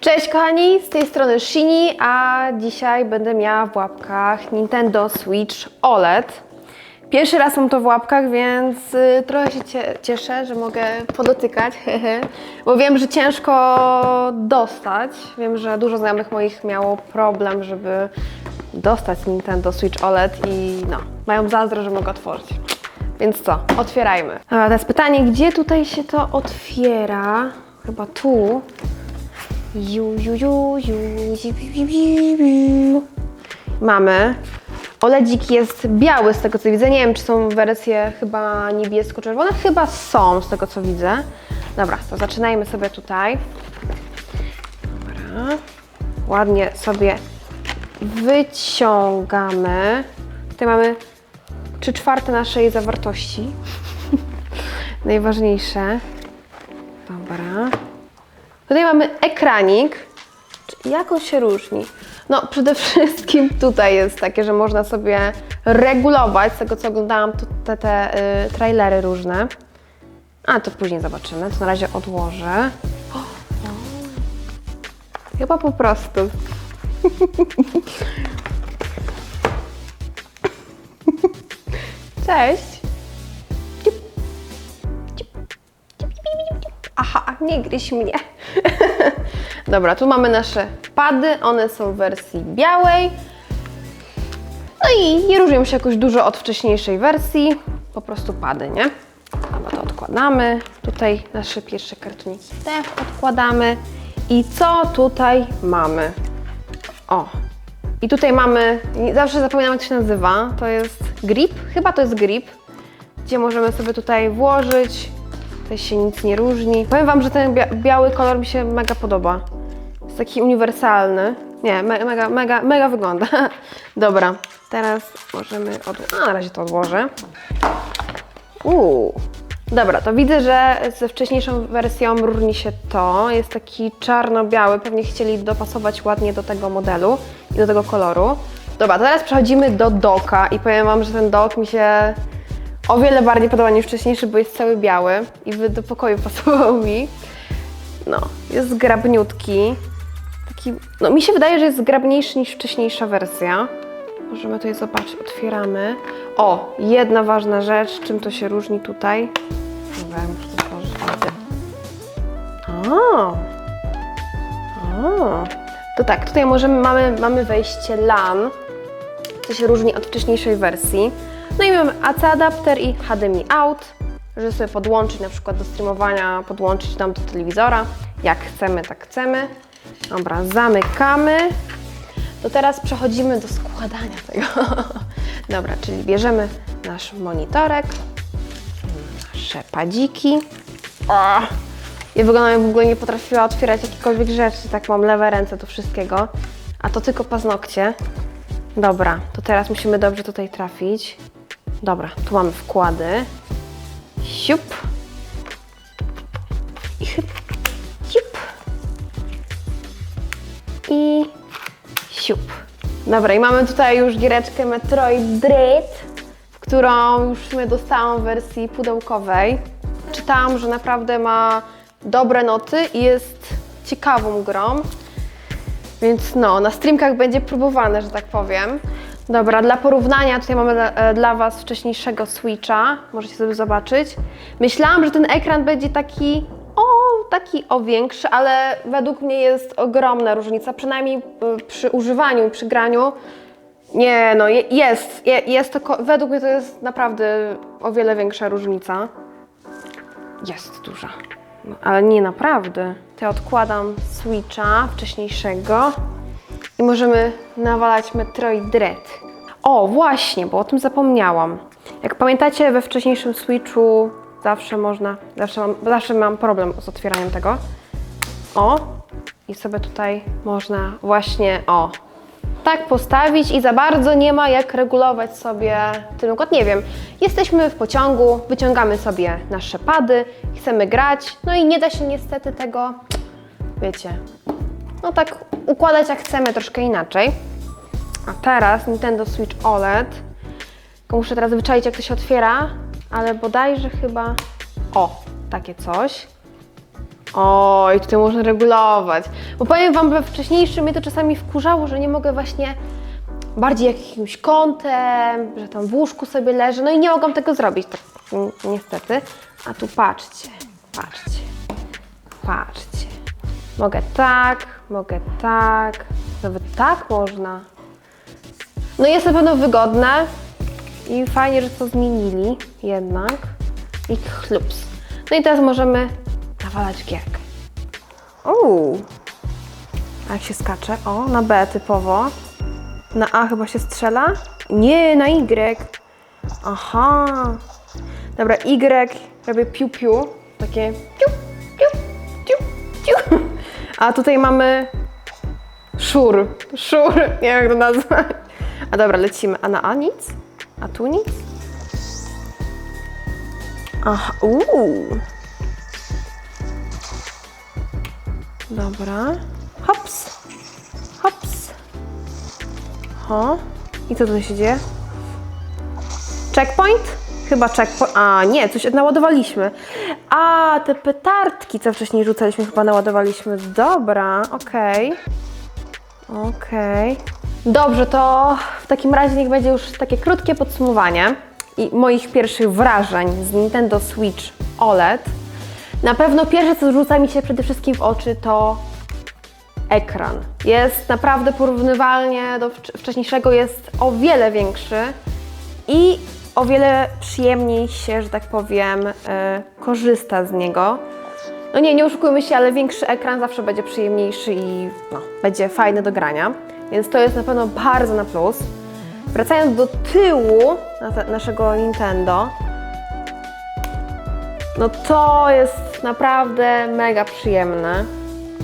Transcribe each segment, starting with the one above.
Cześć kochani, z tej strony Shini, a dzisiaj będę miała w łapkach Nintendo Switch OLED. Pierwszy raz mam to w łapkach, więc y, trochę się cie- cieszę, że mogę podotykać, bo wiem, że ciężko dostać. Wiem, że dużo znajomych moich miało problem, żeby dostać Nintendo Switch OLED i no, mają zazdro, że mogę otworzyć. Więc co, otwierajmy. A teraz pytanie, gdzie tutaj się to otwiera? Chyba tu. Ju, ju, ju, ju, ju, ju, ju, ju. Mamy. OLEDzik jest biały z tego co widzę. Nie wiem, czy są wersje chyba niebiesko-czerwone. Chyba są z tego co widzę. Dobra, to zaczynajmy sobie tutaj. Dobra. Ładnie sobie wyciągamy. Tutaj mamy 3 czwarte naszej zawartości. Najważniejsze. Dobra. Tutaj mamy ekranik. Jak on się różni? No, przede wszystkim tutaj jest takie, że można sobie regulować, z tego co oglądałam, to te, te y, trailery różne. A, to później zobaczymy. To na razie odłożę. O. Chyba po prostu. Cześć. Aha, nie gryź mnie. Dobra, tu mamy nasze pady. One są w wersji białej. No i nie różnią się jakoś dużo od wcześniejszej wersji. Po prostu pady, nie? Dobra, to odkładamy. Tutaj nasze pierwsze kartoniki też odkładamy. I co tutaj mamy? O, i tutaj mamy, zawsze zapominam jak to się nazywa, to jest grip, chyba to jest grip, gdzie możemy sobie tutaj włożyć, tutaj się nic nie różni. Powiem Wam, że ten bia- biały kolor mi się mega podoba, jest taki uniwersalny, nie, me- mega, mega, mega wygląda. Dobra, teraz możemy, odło- a na razie to odłożę. Uuu. Dobra, to widzę, że ze wcześniejszą wersją różni się to. Jest taki czarno-biały, pewnie chcieli dopasować ładnie do tego modelu i do tego koloru. Dobra, to teraz przechodzimy do doka i powiem Wam, że ten dok mi się o wiele bardziej podoba niż wcześniejszy, bo jest cały biały i do pokoju pasował mi. No, jest zgrabniutki. Taki, no mi się wydaje, że jest zgrabniejszy niż wcześniejsza wersja. Możemy tutaj zobaczyć, otwieramy. O, jedna ważna rzecz, czym to się różni tutaj. Dobra, muszę to otworzyć. O, o. To tak, tutaj możemy, mamy, mamy wejście LAN, co się różni od wcześniejszej wersji. No i mamy AC adapter i HDMI out, żeby sobie podłączyć na przykład do streamowania, podłączyć tam do telewizora. Jak chcemy, tak chcemy. Dobra, zamykamy. To teraz przechodzimy do składania tego. Dobra, czyli bierzemy nasz monitorek, nasze padziki. O! Ja wyglądam, w ogóle nie potrafiła otwierać jakichkolwiek rzeczy, tak mam lewe ręce do wszystkiego, a to tylko paznokcie. Dobra, to teraz musimy dobrze tutaj trafić. Dobra, tu mamy wkłady. Siup. I chyb. Siup. I siup. Dobra, i mamy tutaj już giereczkę Metroid Dread, którą już sumie dostałam w wersji pudełkowej. Czytałam, że naprawdę ma dobre noty i jest ciekawą grą. Więc no, na streamkach będzie próbowane, że tak powiem. Dobra, dla porównania tutaj mamy dla, e, dla Was wcześniejszego Switcha, możecie sobie zobaczyć. Myślałam, że ten ekran będzie taki o, taki o większy, ale według mnie jest ogromna różnica, przynajmniej y, przy używaniu, przy graniu. Nie, no je, jest, je, jest to, według mnie to jest naprawdę o wiele większa różnica. Jest duża. No, ale nie naprawdę. To odkładam Switcha wcześniejszego i możemy nawalać Metroid Dread. O, właśnie, bo o tym zapomniałam. Jak pamiętacie, we wcześniejszym Switchu zawsze można, zawsze mam, zawsze mam problem z otwieraniem tego. O, i sobie tutaj można właśnie, o, tak postawić i za bardzo nie ma jak regulować sobie ten układ. Nie wiem, jesteśmy w pociągu, wyciągamy sobie nasze pady, chcemy grać, no i nie da się niestety tego, wiecie, no tak układać jak chcemy, troszkę inaczej. A teraz Nintendo Switch OLED. Tylko muszę teraz wyczaić jak to się otwiera, ale bodajże chyba, o, takie coś. Oj, tutaj można regulować. Bo powiem Wam, we wcześniejszym mnie to czasami wkurzało, że nie mogę właśnie bardziej jakimś kątem, że tam w łóżku sobie leżę. No i nie mogłam tego zrobić, tak ni- niestety. A tu patrzcie, patrzcie, patrzcie. Mogę tak, mogę tak, nawet tak można. No jest na pewno wygodne i fajnie, że to zmienili jednak. I chlups. No i teraz możemy nawalać gierkę. Uuu. A jak się skacze? O, na B typowo. Na A chyba się strzela? Nie, na Y. Aha. Dobra, Y robię piu-piu. Takie piu, piu, piu, piu. A tutaj mamy szur. Szur. Nie wiem jak to nazwać. A dobra, lecimy. A na A nic? A tu nic? Aha, uuu. Dobra. Hops. Hops. Ho. I co tutaj się dzieje? Checkpoint? Chyba checkpoint. A, nie, coś naładowaliśmy. A, te petardki, co wcześniej rzucaliśmy, chyba naładowaliśmy. Dobra, okej. Okej. Dobrze, to w takim razie niech będzie już takie krótkie podsumowanie i moich pierwszych wrażeń z Nintendo Switch OLED. Na pewno pierwsze, co rzuca mi się przede wszystkim w oczy, to ekran. Jest naprawdę porównywalnie do wcz- wcześniejszego, jest o wiele większy i o wiele przyjemniej się, że tak powiem, e, korzysta z niego. No nie, nie oszukujmy się, ale większy ekran zawsze będzie przyjemniejszy i no, będzie fajny do grania, więc to jest na pewno bardzo na plus. Wracając do tyłu naszego Nintendo, no to jest naprawdę mega przyjemne.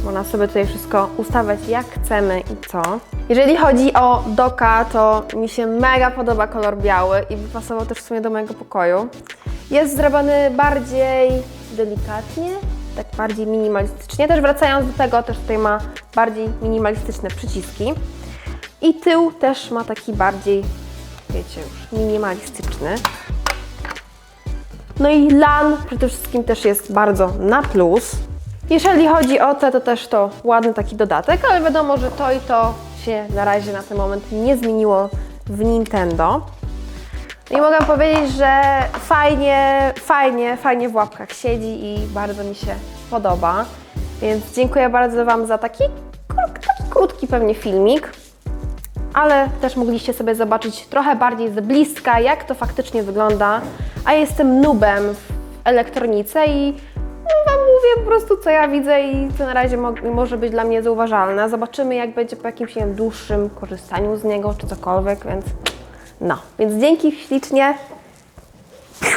Można sobie tutaj wszystko ustawiać jak chcemy i co. Jeżeli chodzi o doka, to mi się mega podoba kolor biały i by pasował też w sumie do mojego pokoju. Jest zrobiony bardziej delikatnie, tak bardziej minimalistycznie. Też wracając do tego, też tutaj ma bardziej minimalistyczne przyciski. I tył też ma taki bardziej, wiecie już, minimalistyczny. No i LAN przede wszystkim też jest bardzo na plus. Jeżeli chodzi o te, to też to ładny taki dodatek, ale wiadomo, że to i to się na razie na ten moment nie zmieniło w Nintendo. I mogę powiedzieć, że fajnie, fajnie, fajnie w łapkach siedzi i bardzo mi się podoba. Więc dziękuję bardzo Wam za taki, taki krótki pewnie filmik ale też mogliście sobie zobaczyć trochę bardziej z bliska, jak to faktycznie wygląda. A jestem nubem w elektronice i mówię po prostu, co ja widzę i co na razie mo może być dla mnie zauważalne. Zobaczymy, jak będzie po jakimś wiem, dłuższym korzystaniu z niego, czy cokolwiek, więc no. Więc dzięki ślicznie